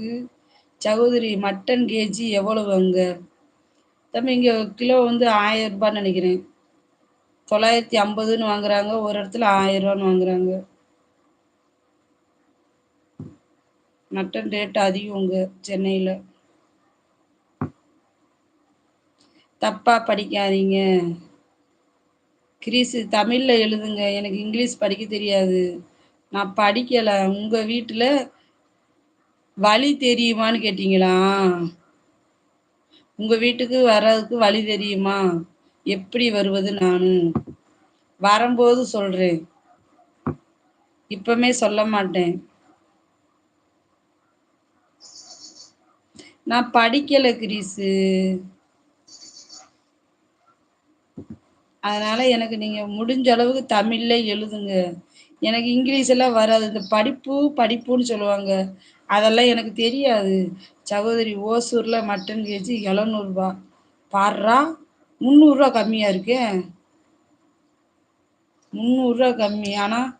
இருக்கு சகோதரி mutton KG எவ்வளவு அங்க? தம்பி இங்க கிலோ வந்து ஆயிரம் ரூபான்னு நினைக்கிறேன். தொள்ளாயிரத்தி ஐம்பதுன்னு வாங்குறாங்க. ஒரு இடத்துல ஆயிரம் ரூபான்னு வாங்குறாங்க. மட்டன் ரேட் அதிகம் உங்க சென்னையில. தப்பா படிக்காதீங்க. கிரீஸு தமிழ்ல எழுதுங்க. எனக்கு இங்கிலீஷ் படிக்க தெரியாது. நான் படிக்கல. உங்க வீட்டுல வழி தெரியுமான்னு கேட்டீங்களா? உங்க வீட்டுக்கு வர்றதுக்கு வழி தெரியுமா? எப்படி வருவது நானு? வரும்போது சொல்றேன். இப்பமே சொல்ல மாட்டேன். நான் படிக்கல கிரீஸு. அதனால எனக்கு நீங்க முடிஞ்ச அளவுக்கு தமிழ்ல எழுதுங்க. எனக்கு இங்கிலீஷ் எல்லாம் வராது. இந்த படிப்பு படிப்புன்னு சொல்லுவாங்க. அதெல்லாம் எனக்கு தெரியாது. சகோதரி ஓசூரில் மட்டன் கேஜி எழுநூறுபா. பாடுறா முந்நூறுரூவா கம்மியாக இருக்கே. முந்நூறுரூவா கம்மி. ஆனால்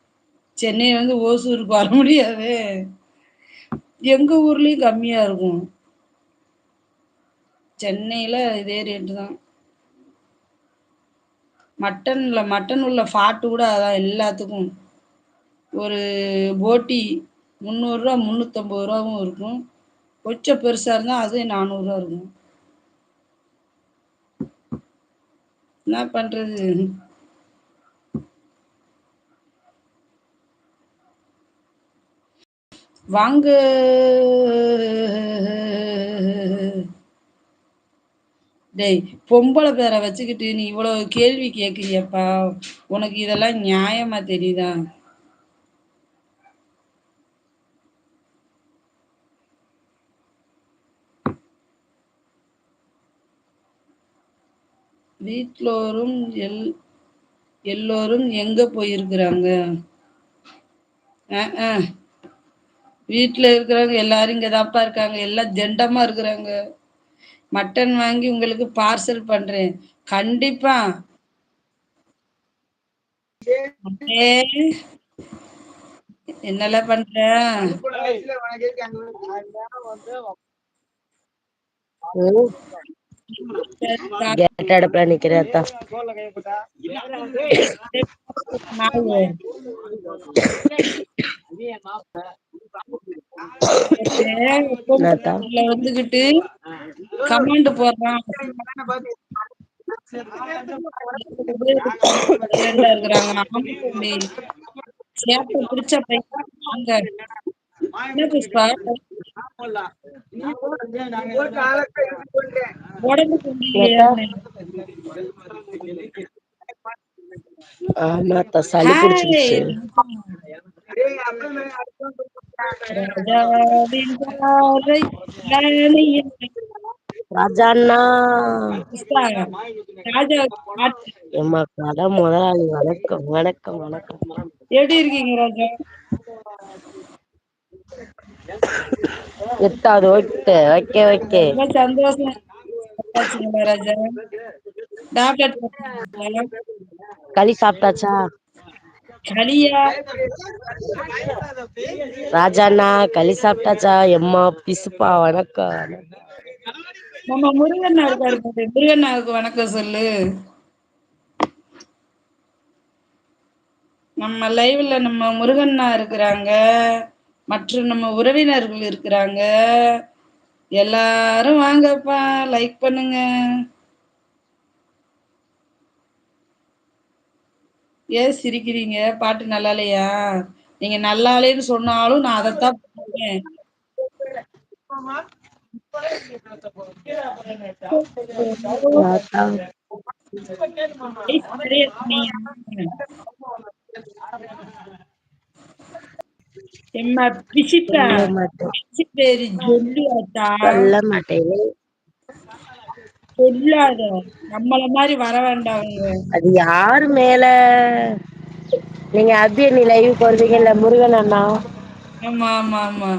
சென்னையிலேருந்து ஓசூருக்கு வர முடியாது. எங்கள் ஊர்லேயும் கம்மியாக இருக்கும். சென்னையில் இதே ரேட்டு தான். மட்டனில் மட்டன் உள்ள ஃபாட்டு கூட அதான் எல்லாத்துக்கும். ஒரு போட்டி முந்நூறுரூவா முந்நூற்றம்பது ரூபாவும் இருக்கும். கொஞ்சம் பெருசா இருந்தா அது நானூறுரூவா இருக்கும். என்ன பண்றது? வாங்க. டேய் பொம்பளை பேரை வச்சுக்கிட்டு நீ இவ்வளவு கேள்வி கேட்குறியப்பா உனக்கு இதெல்லாம் நியாயமா தெரியுதா? வீட்லோரும் எல் எல்லோரும் எங்க போயிருக்கிறாங்க? அஹ் அஹ். வீட்ல இருக்கிறவங்க எல்லாரும் இங்கதான்ப்பா இருக்காங்க. எல்லாம் ஜெண்டமா இருக்கிறாங்க. மட்டன் வாங்கி உங்களுக்கு பார்சல் பண்றேன். கண்டிப்பா. அண்ணே, என்னல பண்ற? ம், கேட்ட அடுப்புல? இதுல வந்துகிட்டு கமெண்ட் போடுறான். இருக்கிறாங்க ஆமா தம்பி. சேப்ப பிடிச்ச பையன் வாங்க. என்ன புஷ்பா உடம்புக்கு முடியலையா ஆமா அத்தா, சளி பிடிச்சிருச்சு. ராஜாவின் பார்வை ராணியின் ராஜா அண்ணா. புஷ்பா, ராஜாவுக்கு பாட்டு. எம்மா கடை முதலாளி வணக்கம் வணக்கம் வணக்கம். எப்படி இருக்கீங்க ராஜா? எட்டாவது ஓகே ஓகே. ஓகே சந்தோஷம்? களி சாப்பிட்டாச்சா? களியா? ராஜா அண்ணா களி சாப்பிட்டாச்சா? எம்மா பிசுப்பா வணக்கம். நம்ம முருகண்ணா இருக்காரு முருகண்ணாவுக்கு வணக்கம் சொல்லு. நம்ம லைவ்ல நம்ம முருகண்ணா இருக்கிறாங்க. மற்றும் நம்ம உறவினர்கள் இருக்கிறாங்க. எல்லாரும் வாங்கப்பா லைக் பண்ணுங்க. ஏன் சிரிக்கிறீங்க? பாட்டு நல்லா இல்லையா நீங்க நல்லா இல்லைன்னு சொன்னாலும் நான் அதைத்தான் பண்ணுவேன். தாத்தா, எம்மா பிசிட்டா சொல்ல மாட்டேன் பிசி பேரு ஜொல்லுவாத்தா சொல்ல மாட்டேன் சொல்லாத. நம்மள மாதிரி வர வேண்டாம். அவங்க அது யாரு மேல? நீங்க அபியனி லைவுக்கு வருவீங்கல்ல முருகன் அண்ணா? ஆமா ஆமா ஆமா.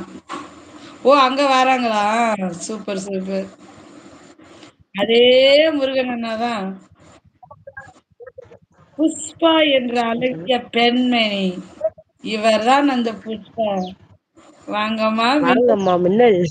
ஓ அங்க வராங்களா? Super super. அதே முருகன் அண்ணாதான் புஷ்பா என்ற அழகிய பெண்மணி. இவர்தான் அந்த புஷ்பா வாங்கம்மா வாங்கம்மா மின்னல்.